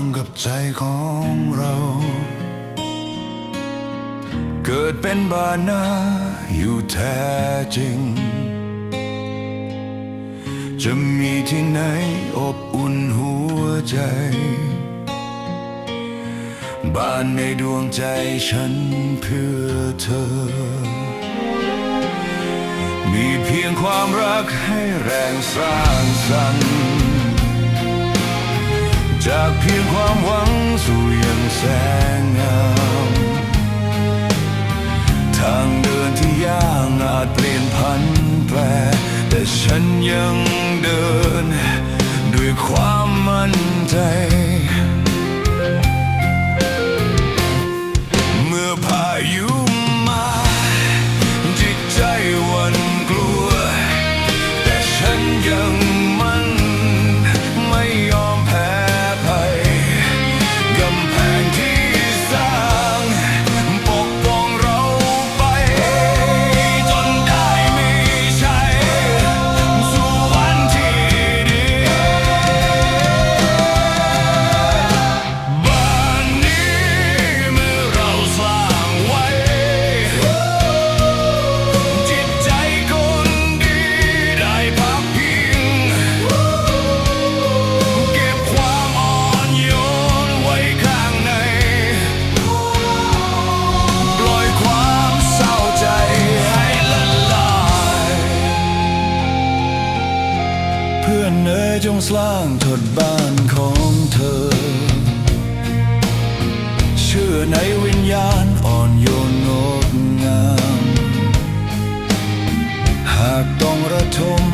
างกับใจของเรา เกิดเป็นบานาอยู่แท้จริง จะมีที่ไหนอบอุ่นหัวใจ บ้านในดวงใจฉันเพื่อเธอ มีเพียงความรักให้แรงสร้างสรรค์ จากเพียงความหวังสู่ยังแสงงามทางเดินที่ยากอาจเปลี่ยนพันแปรแต่ฉันยังเดิน ด้วยความมั่นใจ จงสร้างทดบ้านของเธอ เชื่อในวิญญาณอ่อนโยนงดงาม หากต้องระทมในความ